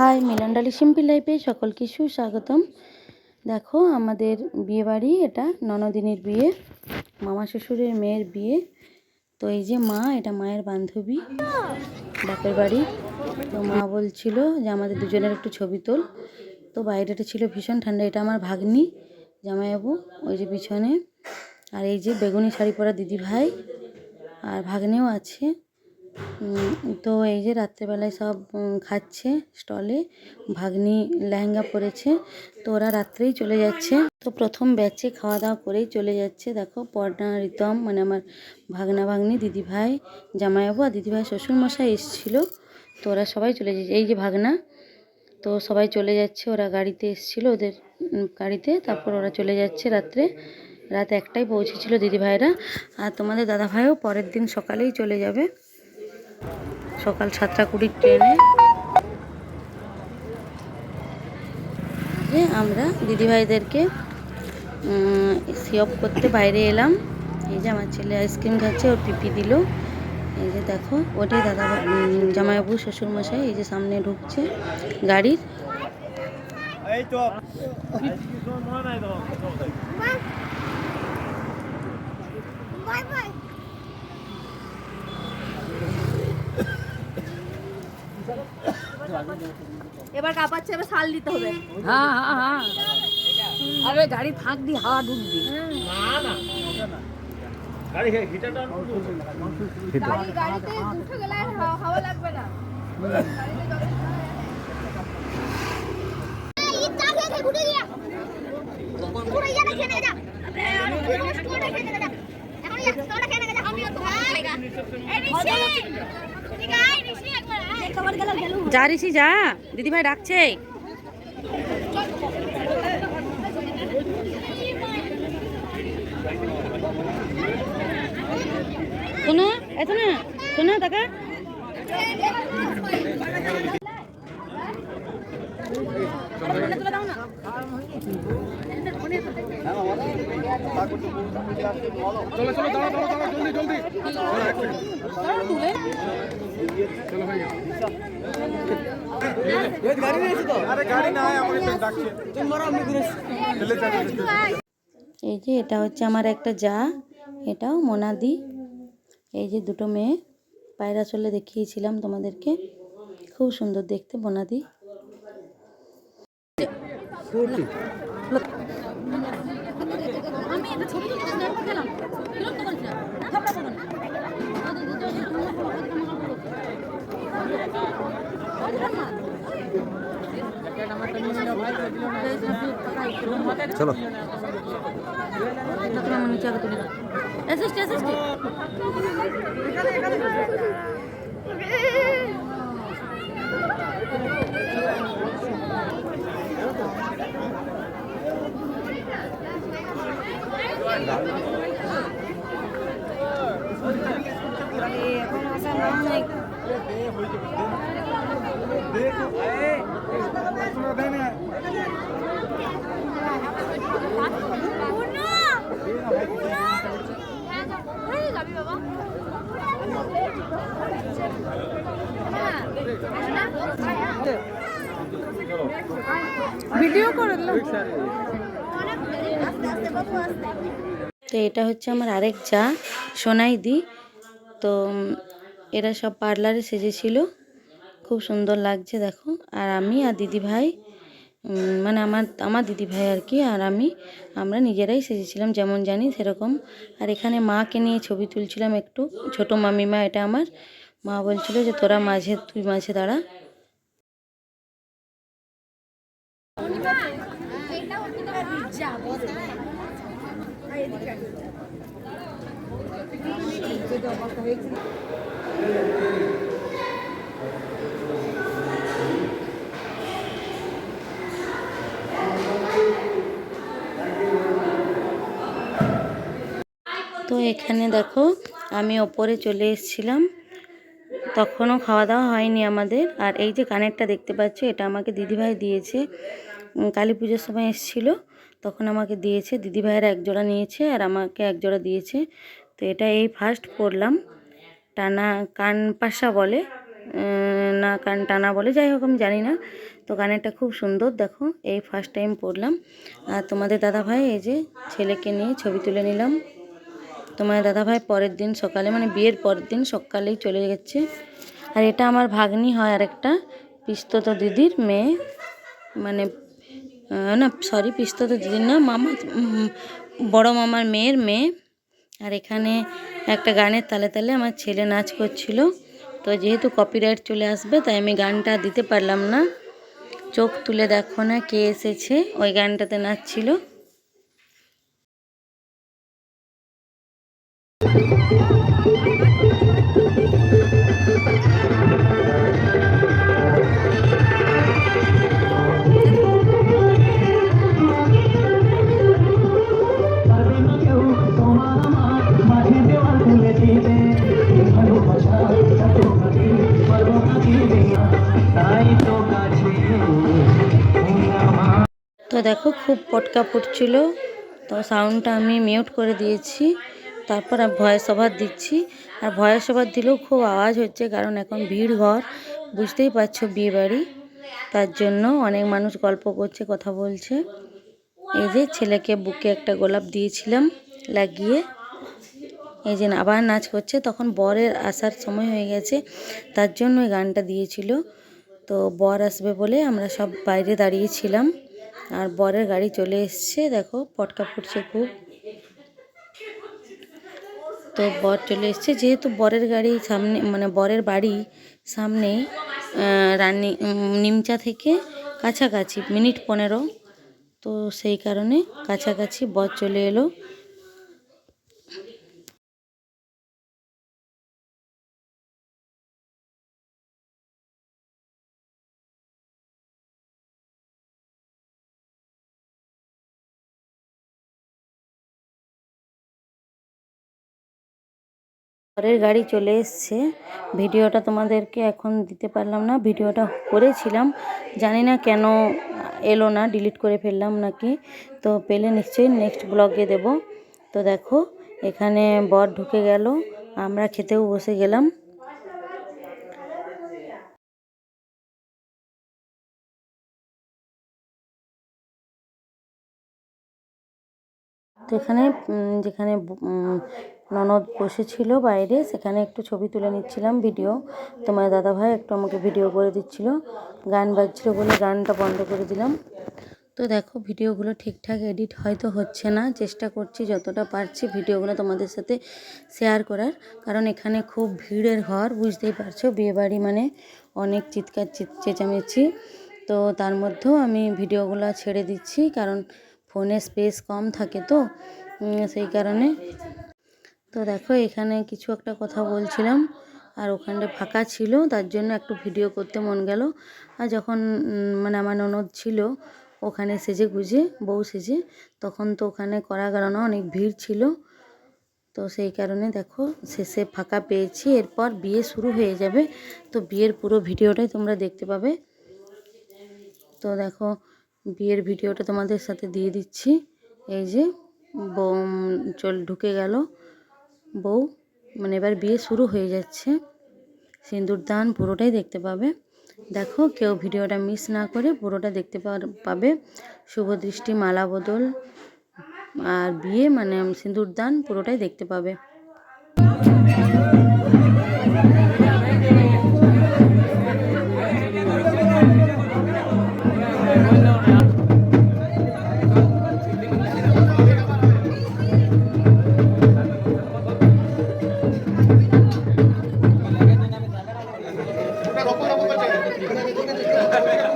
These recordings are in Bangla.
হাই, মিলনডালি সিম্পল লাইফে সকলকে সুস্বাগতম। দেখো, আমাদের বিয়ে বাড়ি এটা ননদিনীর বিয়ে, মামা শ্বশুরের মেয়ের বিয়ে। তো এই যে মা, এটা মায়ের বান্ধবী, বাপের বাড়ি। তো মা বলছিল যে, আমাদের দুজনের একটু ছবি তোল। তো বাইরেটা ছিল ভীষণ ঠান্ডা, এটা আমার ভাগ্নি, জামাইবাবু, ওই যে পিছনে। আর এই যে বেগুনি শাড়ি পরা দিদি ভাই আর ভাগ্নেও আছে। তো এই যে রাত্রেবেলায় সব খাচ্ছে স্টলে, ভাগ্নি লেহেঙ্গা পরেছে, তো ওরা রাত্রেই চলে যাচ্ছে। তো প্রথম ব্যাচে খাওয়া দাওয়া করেই চলে যাচ্ছে। দেখো পর্ণা রিতম মানে আমার ভাগনা ভাগ্নি দিদি ভাই জামাইবাবু আর দিদিভাই শ্বশুরমশাই এসেছিল। তো ওরা সবাই চলে যাচ্ছে। এই যে ভাগনা, তো সবাই চলে যাচ্ছে। ওরা গাড়িতে এসেছিল ওদের গাড়িতে। তারপর ওরা চলে যাচ্ছে রাত্রে। রাত একটাই পৌঁছেছিল দিদিভাইরা। আর তোমাদের দাদাভাইও পরের দিন সকালেই চলে যাবে। সকাল সাতটা কুড়ির ট্রেনে। আমরা দিদিভাইদেরকে সিঅপ করতে বাইরে এলাম। এই যে আমার ছেলে আইসক্রিম খাচ্ছে ওর পিপি দিল। এই যে দেখো, ওটাই দাদা জামাইবাবু, শ্বশুরমশাই, এই যে সামনে ঢুকছে গাড়ির। এই এবার কাঁপাচ্ছে এবার শাল দিতে হবে। হ্যাঁ হ্যাঁ হ্যাঁ। আরে গাড়ি ফাঁক দি হাওয়া ঢুকবি। গাড়ি হিটারটা অন করো। গাড়ি গাড়িতে উঠে গেলে আর হাওয়া- হাওয়া লাগবে না। যা ঋষি যা দিদিভাই ডাকছে শোনো টাকা আরে গাড়ি নাই আমাকে তো ডাকছে। চলে যাবে এই যে এটা হচ্ছে আমার একটা যা এটাও মোনাদি। এই যে দুটো মেয়ে। পায়রা চলে দেখিয়েছিলাম তোমাদেরকে। খুব সুন্দর দেখতে মোনাদি। চলো। ভিডিও করে তো এটা হচ্ছে আমার আরেক চা সোনাই দি তো এরা সব পার্লারে সেজেছিল। খুব সুন্দর লাগছে, দেখো। আর আমি আর দিদি ভাই মানে আমার আমার দিদি ভাই আর কি, আর আমি, আমরা নিজেরাই সেজেছিলাম, যেমন জানি সেরকম। আর এখানে মাকে নিয়ে ছবি তুলছিলাম একটু, ছোট মামিমা, এটা আমার। মা বলছিল যে তোরা মাঝে, তুই মাঝে দাঁড়া। তো এখানে দেখো, আমি ওপরে চলে এসেছিলাম। তখনও খাওয়া দাওয়া হয়নি আমাদের। আর এই যে কানেরটা দেখতে পাচ্ছ, এটা আমাকে দিদিভাই দিয়েছে। কালী পুজোর সময় এসেছিল, তখন আমাকে দিয়েছে। দিদিভাইয়ের এক জোড়া নিয়েছে আর আমাকে এক জোড়া দিয়েছে। তো এটা এই ফার্স্ট পরলাম। টানা কান পাশা বলে না কান টানা বলে, যাই হোক আমি জানি না। তো কানেরটা খুব সুন্দর, দেখো, এই ফার্স্ট টাইম পরলাম। আর তোমাদের দাদা ভাই এই যে ছেলেকে নিয়ে ছবি তুলে নিলাম। তোমার দাদা ভাই পরের দিন সকালে মানে বিয়ের পরের দিন সকালেই চলে গেছে। আর এটা আমার ভাগ্নি হয় আরেকটা পিস্তত দিদির মেয়ে। মানে না সরি পিস্তত দিদির না, মামা বড় মামার মেয়ের মেয়ে। আর এখানে একটা গানের তালে তালে আমার ছেলে নাচ করছিল। তো যেহেতু কপিরাইট চলে আসবে, তাই আমি গানটা দিতে পারলাম না। চোখ তুলে দেখো না কে এসেছে, ওই গানটাতে নাচছিল। তো দেখো খুব পটকা পড়ছিল তো সাউন্ডটা আমি মিউট করে দিয়েছি। তারপর ভয়েস ওভার দিচ্ছি। আর ভয়েস ওভার দিলেও খুব আওয়াজ হচ্ছে, কারণ এখন ভিড় ঘর। বুঝতেই পারছ বিয়ে বাড়ি তার জন্য অনেক মানুষ গল্প করছে, কথা বলছে। এই যে ছেলেকে বুকে একটা গোলাপ দিয়েছিলাম লাগিয়ে। এই যে আবার নাচ করছে, তখন বরের আসার সময় হয়ে গেছে। তার জন্য ওই গানটা দিয়েছিল। তো বর আসবে বলে আমরা সব বাইরে দাঁড়িয়েছিলাম আর বরের গাড়ি চলে এসছে, দেখো পটকা ফুটছে খুব। তো বর চলে এসছে। যেহেতু বরের গাড়ি সামনে মানে বরের বাড়ি সামনে রানি নিমচা থেকে কাছাকাছি, মিনিট পনেরো। তো সেই কারণে কাছাকাছি বর চলে এলো। পরের গাড়ি চলে এসছে। ভিডিওটা তোমাদেরকে এখন দিতে পারলাম না। ভিডিওটা করেছিলাম। জানি না কেন এলো না ডিলিট করে ফেললাম নাকি। তো পেলে নিশ্চয়ই নেক্সট ব্লগে দেব। তো দেখো, এখানে বর ঢুকে গেল। আমরা খেতেও বসে গেলাম। তো এখানে যেখানে ননদ বসেছিল বাইরে, সেখানে একটু ছবি তুলে নিচ্ছিলাম, ভিডিও। তোমার দাদা ভাই একটু আমাকে ভিডিও করে দিচ্ছিল, গান বাজছিল বলে গানটা বন্ধ করে দিলাম। তো দেখো, ভিডিওগুলো ঠিকঠাক এডিট হয়তো হচ্ছে না। চেষ্টা করছি যতটা পারছি ভিডিওগুলো তোমাদের সাথে শেয়ার করার। কারণ এখানে খুব ভিড়ের ঘর, বুঝতেই পারছ? বিয়েবাড়ি মানে অনেক চিৎকার চেঁচামেচি তো তার মধ্যেও আমি ভিডিওগুলো ছেড়ে দিচ্ছি, কারণ ফোনে স্পেস কম থাকে তো সেই কারণে। তো দেখো, এখানে কিছু একটা কথা বলছিলাম, আর ওখানটা ফাঁকা ছিল, তার জন্য একটু ভিডিও করতে মন গেল। আর যখন মানে আমার ননদ ছিল, ওখানে সেজে গুজে, বউ সেজে, তখন তো ওখানে করা গেল না অনেক ভিড় ছিল। তো সেই কারণে দেখো, শেষে ফাঁকা পেয়েছি, এরপর বিয়ে শুরু হয়ে যাবে। তো বিয়ের পুরো ভিডিওটাই তোমরা দেখতে পাবে। তো দেখো বিয়ের ভিডিওটা তোমাদের সাথে দিয়ে দিচ্ছি। এই যে, বউ চল, ঢুকে গেল। বউ মানে এবার বিয়ে শুরু হয়ে যাচ্ছে। সিঁদুর দান পুরোটাই দেখতে পাবে। দেখো, কেউ ভিডিওটা মিস না করে পুরোটা দেখতে পাবে। শুভ দৃষ্টি, মালা বদল, আর বিয়ে মানে সিঁদুর দান পুরোটাই দেখতে পাবে। Peraí, peraí, peraí.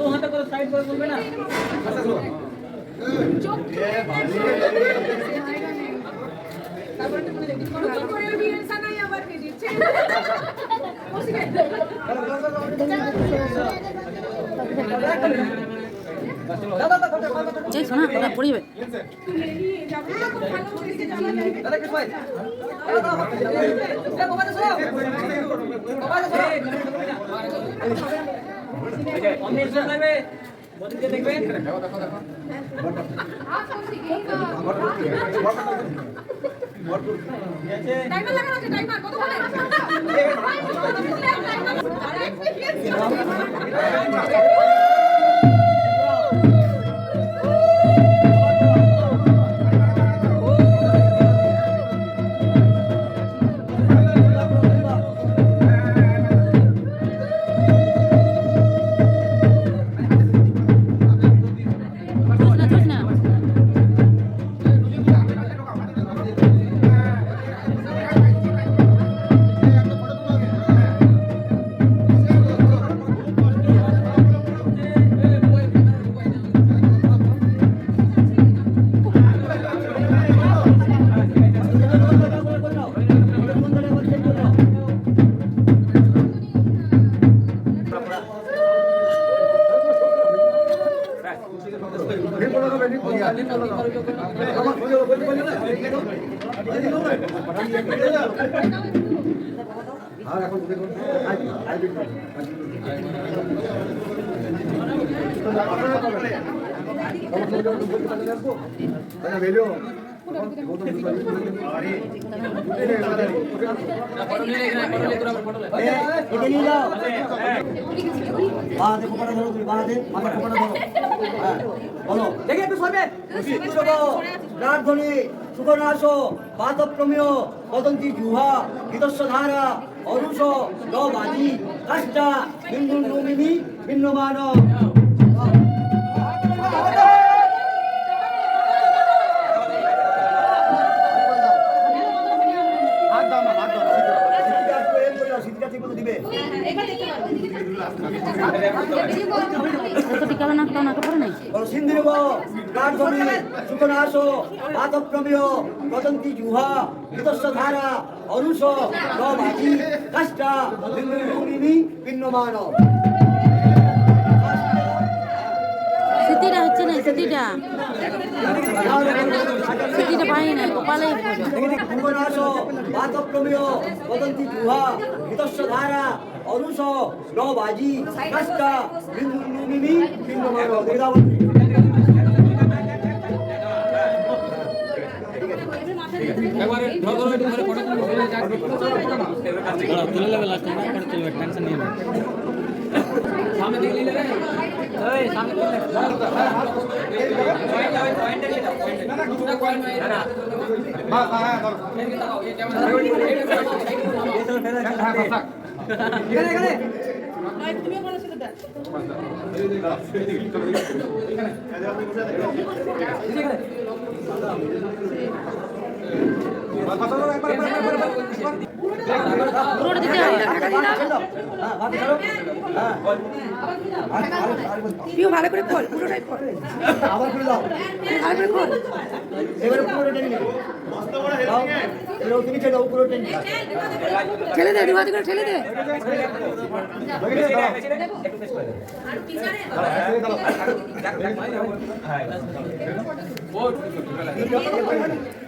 অসুবিধা সাইড করে সামনে আসছে এই শোনা ওটা টাইমার কত বলে ধরো তুমি বাহাতে মাথা কোপাটা ধরো হ্যাঁ বদন্তি জুহা হিতস্ব ধারা অরুষ ল বাজি কাষ্টা বিন্দু নমিনি ভিন্নমান হাত দাও না হাত দাও না সিদ্ধিটা ঠিক দিবে সিন্ধিরব রাজধানী সুগনাশ বাতপ্রমেয় বদন্তি জুহা হিতস্ব ধারা অরুষ বাজি কাষ্টা বিন্দু নমিনি ভিন্নমান। স্মৃতিটা হচ্ছে না স্মৃতিটা স্মৃতিটা পাই না কপালেই পড়ে। ভুবনাশ বাতপ্রমেয় বদন্তি জুহা হিতস্ব ধারা অরুষ ন বাজি কাষ্টা বিন্দু মিমি ভিন্নমান বেদাবন্তী হ্যাঁ হ্যাঁ ধরো পুরোটা দিতে হবে পিও ভালো করে খোল পুরোটাই খোল। আবার করে দাও। ভালো করে খোল। এবারে পুরো টেনে নেবে ঠেলে দে দুহাতে করে ঠেলে দে। সোজা